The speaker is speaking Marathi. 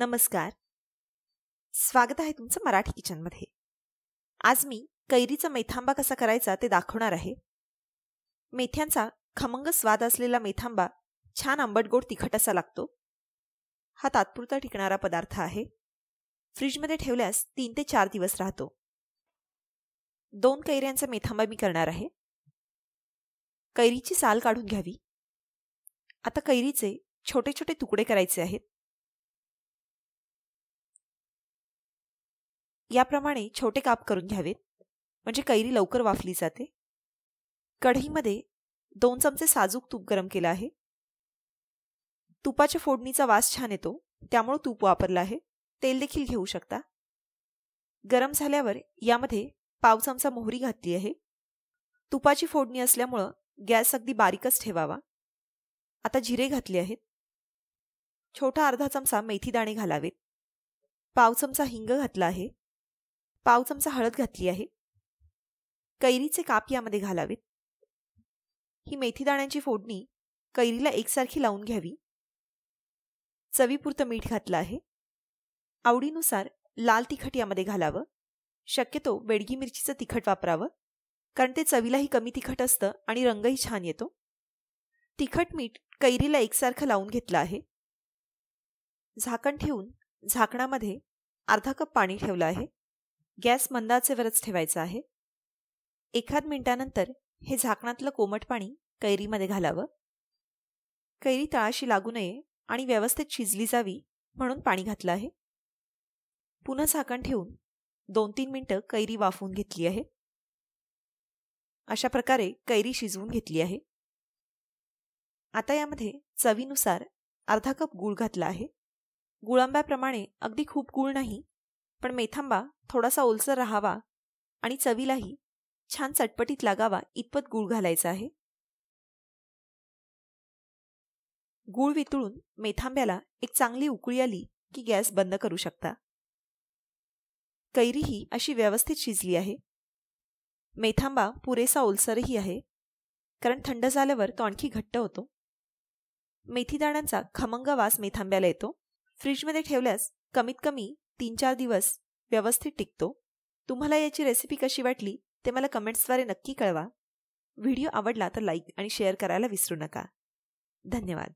नमस्कार. स्वागत आहे तुमचं मराठी किचनमध्ये. आज मी कैरीचा मेथांबा कसा करायचा ते दाखवणार आहे. मेथ्यांचा खमंग स्वाद असलेला मेथांबा छान आंबटगोड तिखट असा लागतो. हा तात्पुरता टिकणारा पदार्थ आहे. फ्रीजमध्ये ठेवल्यास तीन ते चार दिवस राहतो. दोन कैऱ्यांचा मेथांबा मी करणार आहे. कैरीची साल काढून घ्यावी. आता कैरीचे छोटे छोटे तुकडे करायचे आहेत. याप्रमाणे छोटे काप करून घ्यावेत. म्हणजे कैरी लवकर वाफली जाते. कढईमध्ये दोन चमचे साजूक तूप गरम केलं आहे. तुपाच्या फोडणीचा वास छान येतो. त्यामुळे तूप वापरलं आहे. तेल देखील घेऊ शकता. गरम झाल्यावर यामध्ये पाव चमचा मोहरी घातली आहे. तुपाची फोडणी असल्यामुळं गॅस अगदी बारीकच ठेवावा. आता जिरे घातले आहेत. छोटा अर्धा चमचा मेथी दाणे घालावेत. पाव चमचा हिंग घातला आहे. पाव चमचा हळद घातली आहे. कैरीचे काप यामध्ये घालावेत. ही मेथी दाण्यांची फोडणी कैरीला एकसारखी लावून घ्यावी. चवीपुरतं मीठ घातलं आहे. आवडीनुसार लाल तिखट यामध्ये घालावं. शक्यतो बेडगी मिरचीचं तिखट वापरावं कारण ते चवीलाही कमी तिखट असतं आणि रंगही छान येतो. तिखट मीठ कैरीला एकसारखं लावून घेतलं आहे. झाकण ठेवून झाकणामध्ये अर्धा कप पाणी ठेवलं आहे. गॅस मंदाचेवरच ठेवायचा आहे. एखाद मिनिटानंतर हे झाकणातलं कोमट पाणी कैरीमध्ये घालावं. कैरी तळाशी लागू नये आणि व्यवस्थित शिजली जावी म्हणून पाणी घातलं आहे. पुन्हा झाकण ठेवून दोन तीन मिनटं कैरी वाफवून घेतली आहे. अशा प्रकारे कैरी शिजवून घेतली आहे. आता यामध्ये चवीनुसार अर्धा कप गूळ घातला आहे. गुळांब्याप्रमाणे अगदी खूप गूळ नाही पण मेथांबा थोडासा ओलसर राहावा आणि चवीलाही छान चटपटीत लागावा इतपत गूळ घालायचा आहे. गूळ वितळून मेथांब्याला एक चांगली उकळी आली की गॅस बंद करू शकता. कैरी ही अशी व्यवस्थित शिजली आहे. मेथांबा पुरेसा ओलसरही आहे कारण थंड झाल्यावर तो आणखी घट्ट होतो. मेथीदाण्यांचा खमंग वास मेथांब्याला येतो. फ्रीजमध्ये ठेवल्यास कमीत कमी तीन चार दिवस व्यवस्थित टिकतो. तुम्हाला याची रेसिपी कशी वाटली ते मला कमेंट्सद्वारे नक्की कळवा. व्हिडिओ आवडला तर लाईक आणि शेअर करायला विसरू नका. धन्यवाद.